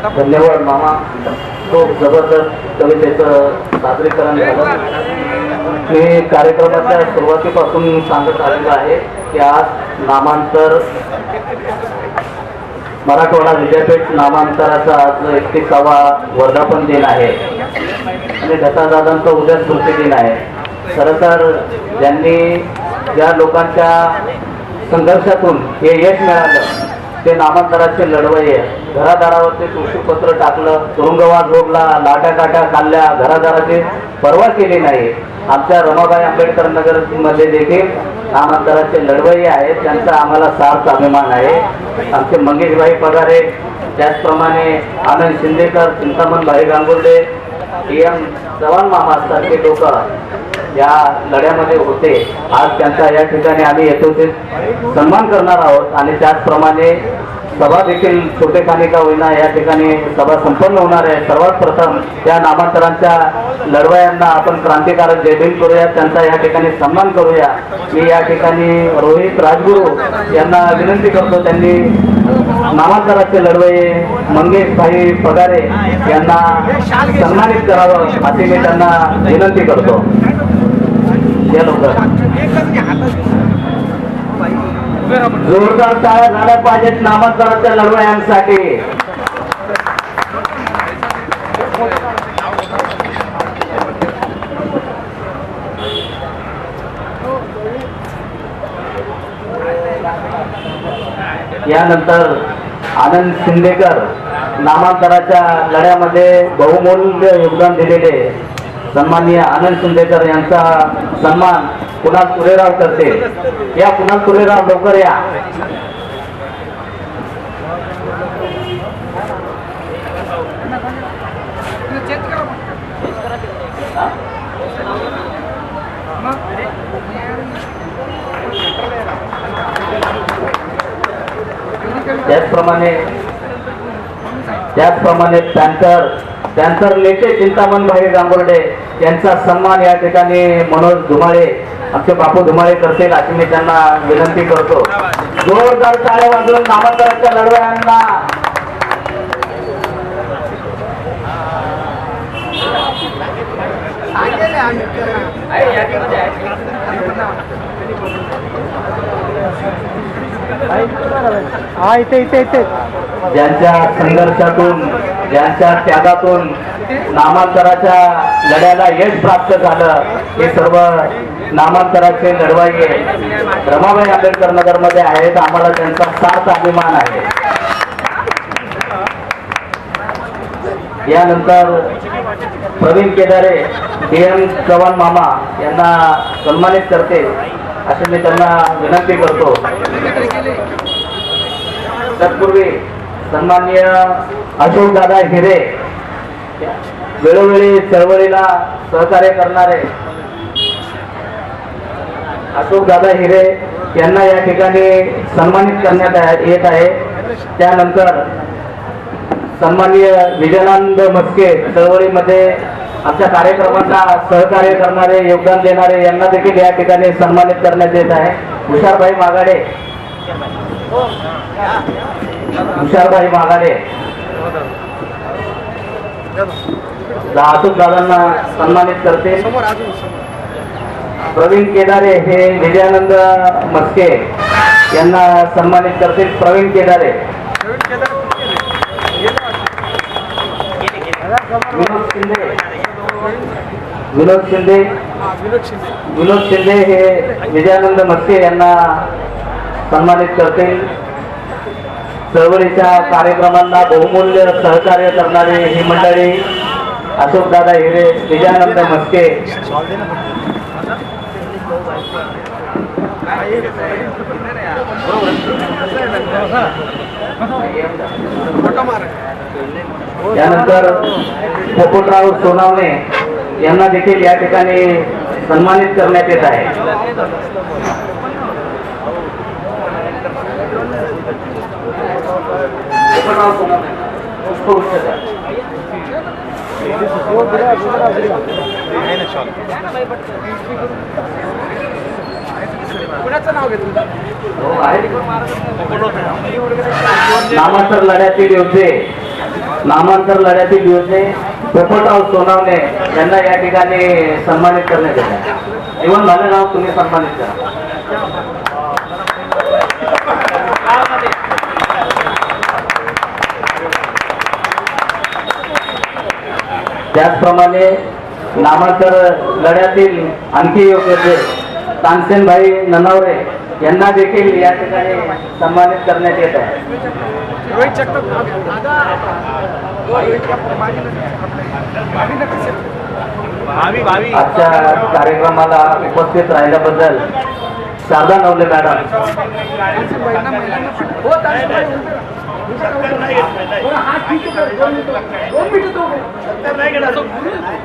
धन्यवाद मामा. खूप जबरदस्त कवितेचं सादरीकरण झालं. मी कार्यक्रमाच्या सुरुवातीपासून सांगत आलेलं आहे की आज नामांतर मराठवाडा विद्यापीठ नामांतराचा आज एकतीसावा वर्धापन दिन आहे. आणि दत्तादादांचा उद्या स्मृती दिन आहे. खरं तर ज्यांनी ज्या लोकांच्या संघर्षातून हे यश मिळालं ते नामांतराचे लढवये. घरादारावरती तुळशीपत्र टाकलं तुरुंगवाद रोगला लाट्या काट्या खाल्ल्या घरादाराची पर्वा केली नाही. आमच्या रमाबाई आंबेडकर नगरमध्ये देखील नामांतराचे लढवई आहेत. त्यांचा आम्हाला सार्थ अभिमान आहे. आमचे मंगेशभाई पगारे त्याचप्रमाणे आनंद शिंदेकर चिंतामण भाई गांगुर्डे डी एम चव्हाण मामा सारखे लोक या लढ्यामध्ये होते. आज त्यांचा या ठिकाणी आम्ही येतो ते सन्मान करणार आहोत. आणि त्याचप्रमाणे सभा देखील छोटेखानी का होईना या ठिकाणी सभा संपन्न होणार आहे. सर्वात प्रथम त्या नामांतरांच्या लढवयांना आपण क्रांतिकारक जयभीम करूया. त्यांचा या ठिकाणी सन्मान करूया. मी या ठिकाणी रोहित राजगुरू यांना विनंती करतो. त्यांनी नामांतराचे लढवये मंगेश भाई पगारे यांना सन्मानित करावं असे मी त्यांना विनंती करतो. या लवकर. जोरदार टाळ्या झाल्या पाहिजेत. नामांतराच्या लढवयांसाठी. यानंतर आनंद शिंदेकर नामांतराच्या लढ्यामध्ये बहुमूल्य योगदान दिलेले सन्माननीय आनंद शिंदेकर यांचा सन्मान कुणाल सुरेराव करते. या कुणाल सुरेराव लवकर या. त्याचप्रमाणे त्याचप्रमाणे पॅन्थर पॅन्थर लेटे चिंतामण भाई गांगुर्डे यांचा सन्मान या ठिकाणी मनोज धुमाळे आमचे बापू धुमाळे करतील अशी मी त्यांना विनंती करतो. जोरदार टाळ्या वाजवून नामांतराच्या लढवयांना. इथे इथे इथे. ज्यांच्या संघर्षातून ज्यांच्या त्यागातून नामांतराच्या लढ्याला यश प्राप्त झालं. हे सर्व नामांतराचे लढवाई रमाबाई आंबेडकर नगरमध्ये आहेत. आम्हाला त्यांचा साथ अभिमान आहे. यानंतर प्रवीण केदारे डी एम चव्हाण मामा यांना सन्मानित करते. असे मी त्यांना विनंती करतो. तत्पूर्वी सन्माननीय अशोक दादा हिरे वेळोवेळी चळवळीला सहकार्य करणारे अशोक दादा हिरे यांना या ठिकाणी सन्मानित करण्यात येत आहे. त्यानंतर सन्माननीय विजयानंद मस्के चळवळीमध्ये आमच्या कार्यक्रमांना सहकार्य करणारे योगदान देणारे यांना देखील या ठिकाणी सन्मानित करण्यात येत आहे. हुशारभाई मागाडे हुशारभाई मागाडे अशोक दादांना सन्मानित करते. प्रवीण केदारे हे विजयानंद मस्के यांना सन्मानित करतील. प्रवीण केदारे. विनोद शिंदे. विनोद शिंदे. विनोद शिंदे हे विजयानंद मस्के यांना सन्मानित करतील. चळवळीच्या कार्यक्रमांना बहुमूल्य सहकार्य करणारी ही मंडळी अशोकदादा हिरे विजयानंद मस्के। त्यानंतर पोपटराव सोनावणे यांना देखील या ठिकाणी सन्मानित करण्यात येत आहे. पोपटराव सोनावणे नामांतर लढ्यातील योद्धे नामांतर लढ्यातील योजने पोपटराव सोनावणे यांना या ठिकाणी सन्मानित करण्यात येत आहे माझं नाव तुम्ही सन्मानित करा. त्याचप्रमाणे नामांतर लढ्यातील आणखी योग्य तानसेनभाई ननावरे यांना देखील या ठिकाणी सन्मानित करण्यात येत आहे. आजच्या कार्यक्रमाला उपस्थित राहिल्याबद्दल शारदा नवले मॅडम. नाही घेत, नाही.